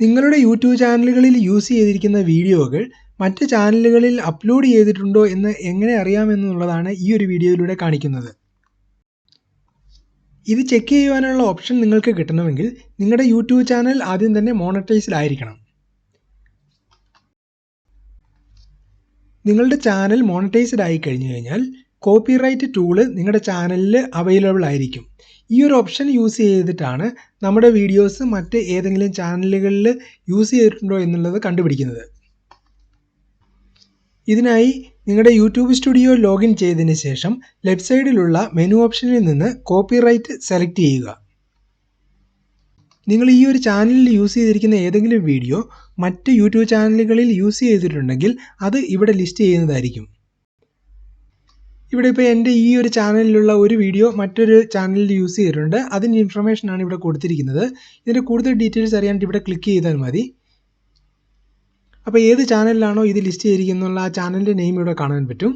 നിങ്ങളുടെ യൂട്യൂബ് ചാനലുകളിൽ യൂസ് ചെയ്തിരിക്കുന്ന വീഡിയോകൾ മറ്റ് ചാനലുകളിൽ അപ്ലോഡ് ചെയ്തിട്ടുണ്ടോ എന്ന് എങ്ങനെ അറിയാമെന്നുള്ളതാണ് ഈ ഒരു വീഡിയോയിലൂടെ കാണിക്കുന്നത്. ഇത് ചെക്ക് ചെയ്യുവാനുള്ള ഓപ്ഷൻ നിങ്ങൾക്ക് കിട്ടണമെങ്കിൽ നിങ്ങളുടെ യൂട്യൂബ് ചാനൽ ആദ്യം തന്നെ മോണറ്റൈസ്ഡ് ആയിരിക്കണം നിങ്ങളുടെ ചാനൽ മോണറ്റൈസ്ഡ് ആയി കഴിഞ്ഞു കഴിഞ്ഞാൽ കോപ്പിറൈറ്റ് ടൂൾ നിങ്ങളുടെ ചാനലിൽ അവൈലബിൾ ആയിരിക്കും. ഈ ഒരു ഓപ്ഷൻ യൂസ് ചെയ്തിട്ടാണ് നമ്മുടെ വീഡിയോസ് മറ്റ് ഏതെങ്കിലും ചാനലുകളിൽ യൂസ് ചെയ്തിട്ടുണ്ടോ എന്നുള്ളത് കണ്ടുപിടിക്കുന്നത്. ഇതിനായി നിങ്ങളുടെ യൂട്യൂബ് സ്റ്റുഡിയോ ലോഗിൻ ചെയ്തതിന് ശേഷം ലെഫ്റ്റ് സൈഡിലുള്ള മെനു ഓപ്ഷനിൽ നിന്ന് കോപ്പിറൈറ്റ് സെലക്ട് ചെയ്യുക. നിങ്ങൾ ഈ ഒരു ചാനലിൽ യൂസ് ചെയ്തിരിക്കുന്ന ഏതെങ്കിലും വീഡിയോ മറ്റ് യൂട്യൂബ് ചാനലുകളിൽ യൂസ് ചെയ്തിട്ടുണ്ടെങ്കിൽ അത് ഇവിടെ ലിസ്റ്റ് ചെയ്യുന്നതായിരിക്കും. ഇവിടെ ഇപ്പോൾ എന്റെ ഈ ഒരു ചാനലിലുള്ള ഒരു വീഡിയോ മറ്റൊരു ചാനലിൽ യൂസ് ചെയ്തിട്ടുണ്ട്. അതിന്റെ ഇൻഫർമേഷനാണ് ഇവിടെ കൊടുത്തിരിക്കുന്നത്. ഇതിന്റെ കൂടുതൽ ഡീറ്റെയിൽസ് അറിയാൻ ഇവിടെ ക്ലിക്ക് ചെയ്താൽ മതി. അപ്പോൾ ഏത് ചാനലിലാണോ ഇത് ലിസ്റ്റ് ചെയ്തിരിക്കുന്നുള്ള ആ ചാനലിന്റെ നെയിം ഇവിടെ കാണാൻ പറ്റും.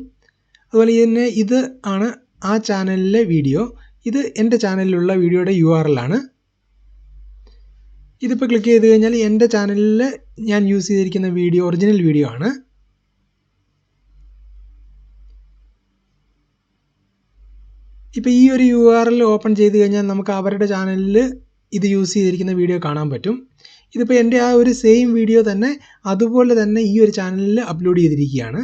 അതുപോലെ തന്നെ ഇത് ആണ് ആ ചാനലിലെ വീഡിയോ. ഇത് എന്റെ ചാനലിലുള്ള വീഡിയോയുടെ യു ആർ ആണ്. ഇതിപ്പോൾ ക്ലിക്ക് ചെയ്ത് കഴിഞ്ഞാൽ എന്റെ ചാനലിൽ ഞാൻ യൂസ് ചെയ്തിരിക്കുന്ന വീഡിയോ ഒറിജിനൽ വീഡിയോ ആണ്. ഇപ്പോൾ ഈ ഒരു യു ആർ എൽ ഓപ്പൺ ചെയ്ത് കഴിഞ്ഞാൽ നമുക്ക് അവരുടെ ചാനലിൽ ഇത് യൂസ് ചെയ്തിരിക്കുന്ന വീഡിയോ കാണാൻ പറ്റും. ഇതിപ്പോൾ എന്റെ ആ ഒരു സെയിം വീഡിയോ തന്നെ അതുപോലെ തന്നെ ഈ ഒരു ചാനലിൽ അപ്ലോഡ് ചെയ്തിരിക്കുകയാണ്.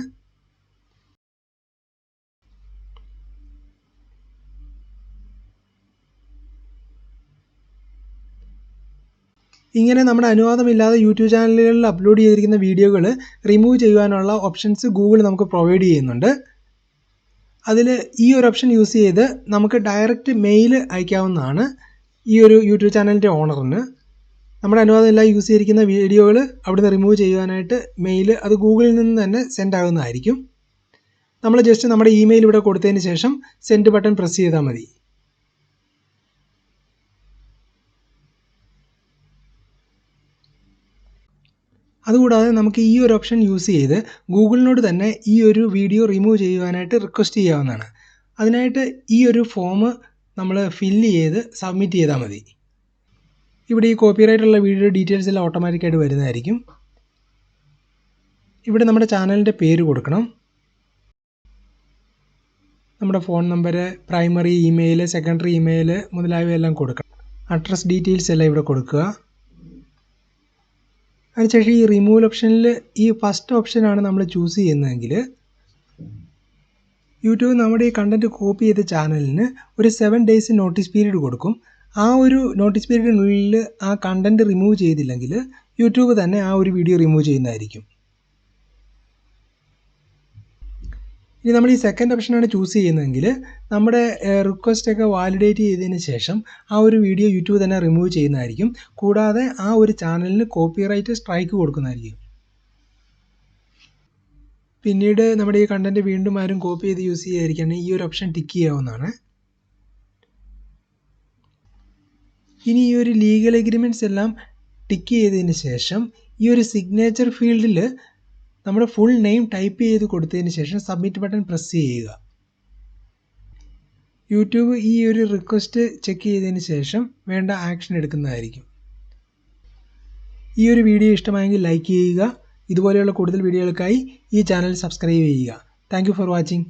ഇങ്ങനെ നമ്മുടെ അനുവാദമില്ലാതെ യൂട്യൂബ് ചാനലുകളിൽ അപ്ലോഡ് ചെയ്തിരിക്കുന്ന വീഡിയോകൾ റിമൂവ് ചെയ്യുവാനുള്ള ഓപ്ഷൻസ് ഗൂഗിൾ നമുക്ക് പ്രൊവൈഡ് ചെയ്യുന്നുണ്ട്. അതിൽ ഈ ഒരു ഓപ്ഷൻ യൂസ് ചെയ്ത് നമുക്ക് ഡയറക്റ്റ് മെയിൽ അയക്കാവുന്നതാണ് ഈ ഒരു യൂട്യൂബ് ചാനലിന്റെ ഓണറിന് നമ്മുടെ അനുവാദമില്ല യൂസ് ചെയ്തിരിക്കുന്ന വീഡിയോകൾ അവിടുന്ന് റിമൂവ് ചെയ്യുവാനായിട്ട് മെയിൽ അത് ഗൂഗിളിൽ നിന്ന് തന്നെ സെൻഡ് ആകുന്നതായിരിക്കും നമ്മൾ ജസ്റ്റ് നമ്മുടെ ഇമെയിൽ ഇവിടെ കൊടുത്തതിന് ശേഷം സെൻഡ് ബട്ടൺ പ്രസ് ചെയ്താൽ മതി. അതുകൂടാതെ നമുക്ക് ഈ ഒരു ഓപ്ഷൻ യൂസ് ചെയ്ത് ഗൂഗിളിനോട് തന്നെ ഈ ഒരു വീഡിയോ റിമൂവ് ചെയ്യുവാനായിട്ട് റിക്വസ്റ്റ് ചെയ്യാവുന്നതാണ്. അതിനായിട്ട് ഈ ഒരു ഫോം നമ്മൾ ഫില്ല് ചെയ്ത് സബ്മിറ്റ് ചെയ്താൽ മതി. ഇവിടെ ഈ കോപ്പിറൈറ്റുള്ള വീഡിയോ ഡീറ്റെയിൽസ് എല്ലാം ഓട്ടോമാറ്റിക്കായിട്ട് വരുന്നതായിരിക്കും. ഇവിടെ നമ്മുടെ ചാനലിന്റെ പേര് കൊടുക്കണം. നമ്മുടെ phone number primary email secondary email മുതലായവയെല്ലാം കൊടുക്കണം. അഡ്രസ് ഡീറ്റെയിൽസ് എല്ലാം ഇവിടെ കൊടുക്കുക. അതിനുശേഷം ഈ റിമൂവൽ ഓപ്ഷനിൽ ഈ ഫസ്റ്റ് ഓപ്ഷനാണ് നമ്മൾ ചൂസ് ചെയ്യുന്നതെങ്കിൽ യൂട്യൂബ് നമ്മുടെ ഈ കണ്ടന്റ് കോപ്പി ചെയ്ത ചാനലിന് ഒരു സെവൻ ഡേയ്സ് നോട്ടീസ് പീരീഡ് കൊടുക്കും. ആ ഒരു നോട്ടീസ് പീരീഡിനുള്ളിൽ ആ കണ്ടന്റ് റിമൂവ് ചെയ്തില്ലെങ്കിൽ യൂട്യൂബ് തന്നെ ആ ഒരു വീഡിയോ റിമൂവ് ചെയ്യുന്നതായിരിക്കും. ഇനി നമ്മൾ ഈ സെക്കൻഡ് ഓപ്ഷനാണ് ചൂസ് ചെയ്യുന്നതെങ്കിൽ നമ്മുടെ റിക്വസ്റ്റ് ഒക്കെ വാലിഡേറ്റ് ചെയ്തതിന് ശേഷം ആ ഒരു വീഡിയോ യൂട്യൂബ് തന്നെ റിമൂവ് ചെയ്യുന്നതായിരിക്കും. കൂടാതെ ആ ഒരു ചാനലിന് കോപ്പിറൈറ്റ് സ്ട്രൈക്ക് കൊടുക്കുന്നതായിരിക്കും. പിന്നീട് നമ്മുടെ ഈ കണ്ടന്റ് വീണ്ടും ആരും കോപ്പി ചെയ്ത് യൂസ് ചെയ്യാതിരിക്കുകയാണെങ്കിൽ ഈ ഒരു ഓപ്ഷൻ ടിക്ക് ചെയ്യാവുന്നതാണ്. ഇനി ഈ ഒരു ലീഗൽ എഗ്രിമെന്റ്സ് എല്ലാം ടിക്ക് ചെയ്തതിന് ശേഷം ഈ ഒരു സിഗ്നേച്ചർ ഫീൽഡിൽ നമ്മുടെ ഫുൾ നെയിം ടൈപ്പ് ചെയ്ത് കൊടുത്തതിന് ശേഷം സബ്മിറ്റ് ബട്ടൺ പ്രസ് ചെയ്യുക. യൂട്യൂബ് ഈ ഒരു റിക്വസ്റ്റ് ചെക്ക് ചെയ്തതിന് ശേഷം വേണ്ട ആക്ഷൻ എടുക്കുന്നതായിരിക്കും. ഈ ഒരു വീഡിയോ ഇഷ്ടമായെങ്കിൽ ലൈക്ക് ചെയ്യുക. ഇതുപോലെയുള്ള കൂടുതൽ വീഡിയോകൾക്കായി ഈ ചാനൽ സബ്സ്ക്രൈബ് ചെയ്യുക. Thank for watching